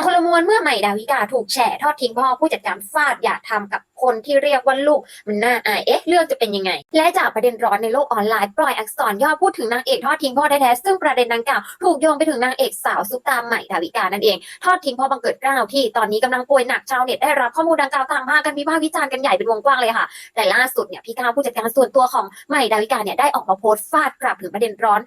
งคนละมวลเมื่อใหม่ดาวิกาถูกแฉทอดทิ้งพ่อผู้จัดการฟาดอย่าทำกับคนที่เรียกว่าลูกมันน่าอายเอ๊ะเรื่องจะเป็นยังไง และจากประเด็นร้อนในโลกออนไลน์ปล่อยอักษรย่อพูดถึงนางเอกทอดทิ้งพ่อแท้ๆซึ่งประเด็นดังกล่าวถูกโยงไปถึงนางเอกสาวซุปตาใหม่ดาวิกานั่นเอง ทอดทิ้งพ่อบังเกิดเกล้าวที่ตอนนี้กำลังป่วยหนักชาวเน็ตได้รับข้อมูลดังกล่าวต่างพากันวิพากษ์วิจารณ์กันใหญ่เป็นวงกว้างเลยค่ะ แต่ล่าสุดเนี่ยพี่ก้าวผู้จัดการส่วนตัวของใหม่ดาวิกาเนี่ยได้ออกมาโพสต์ฟาดกลับถึงประเด็นร้อน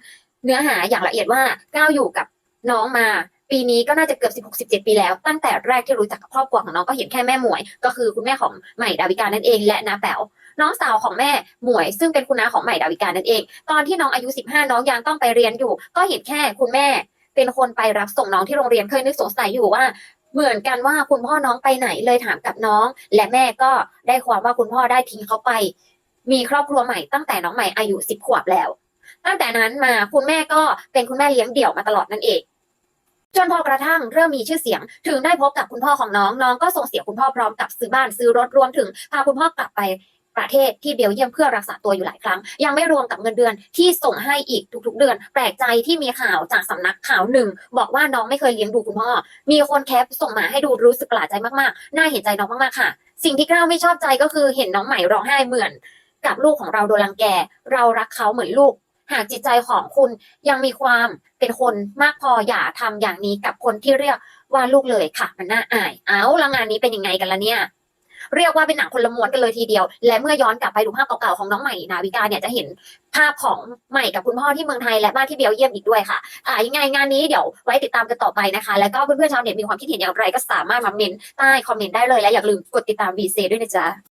เนื้อหาอย่างละเอียดว่าก้าวอยู่กับน้องมา ปีนี้ก็น่าจะเกือบ 16 17 ปีแล้ว ตั้งแต่แรกที่รู้จักกับครอบครัวของน้องก็เห็นแค่แม่หมวย ก็คือคุณแม่ของใหม่ดาวิกานั่นเอง และนาแป๋วน้องสาวของแม่หมวย ซึ่งเป็นคุณน้าของใหม่ดาวิกานั่นเอง ตอนที่น้องอายุ 15 น้องยังต้องไปเรียนอยู่ ก็เห็นแค่คุณแม่ เป็นคนไปรับส่งน้องที่โรงเรียนเคยนึกสงสัยอยู่ว่าเหมือนกันว่าคุณพ่อน้องไปไหนเลยถามกับน้อง และแม่ก็ได้ความว่าคุณพ่อได้ทิ้งเขาไป มีครอบครัวใหม่ตั้งแต่น้องใหม่อายุสิบขวบแล้ว ตั้งแต่นั้นมาคุณแม่ก็เป็นคุณแม่เลี้ยงเดี่ยวมาตลอดนั่นเอง จนพอกระทั่งเริ่มมีชื่อเสียง ถึงได้พบกับคุณพ่อของน้องน้องก็ส่งเสียคุณพ่อพร้อมกับซื้อบ้านซื้อรถรวมถึงพาคุณพ่อกลับไปประเทศที่เบลเยียมเพื่อรักษาตัวอยู่หลายครั้ง ยังไม่รวมกับเงินเดือนที่ส่งให้อีกทุกๆ เดือน แปลกใจที่มีข่าวจากสำนักข่าวหนึ่ง บอกว่าน้องไม่เคยเลี้ยงดูคุณพ่อ มีคนแคปส่งมาให้ดูรู้สึกประหลาดใจมากๆ น่าเห็นใจน้องมากๆค่ะ สิ่งที่กล้าวไม่ชอบใจก็คือเห็นน้องใหม่ร้องไห้เหมือน กับลูกของเราโดนรังแก เรารักเขาเหมือนลูก หากจิตใจของคุณยังมีความเป็นคนมากพออย่าทำอย่างนี้กับคนที่เรียกว่าลูกเลยค่ะ มันน่าอาย เอาแล้วงานนี้เป็นยังไงกันละเนี่ย เรียกว่าเป็นหนังคนละม้วนกันเลยทีเดียว และเมื่อย้อนกลับไปดูภาพเก่าๆของน้องใหม่นาวิกาเนี่ยจะเห็นภาพของใหม่กับคุณพ่อที่เมืองไทยและบ้านที่เบลเยียมอีกด้วยค่ะ อ่ายังไงงานนี้เดี๋ยวไว้ติดตามกันต่อไปนะคะ แล้วก็เพื่อนๆชาวเน็ตมีความคิดเห็นอย่างไรก็สามารถมาเมนต์ใต้คอมเมนต์ได้เลยและอย่าลืมกดติดตาม VC ด้วยนะจ๊ะ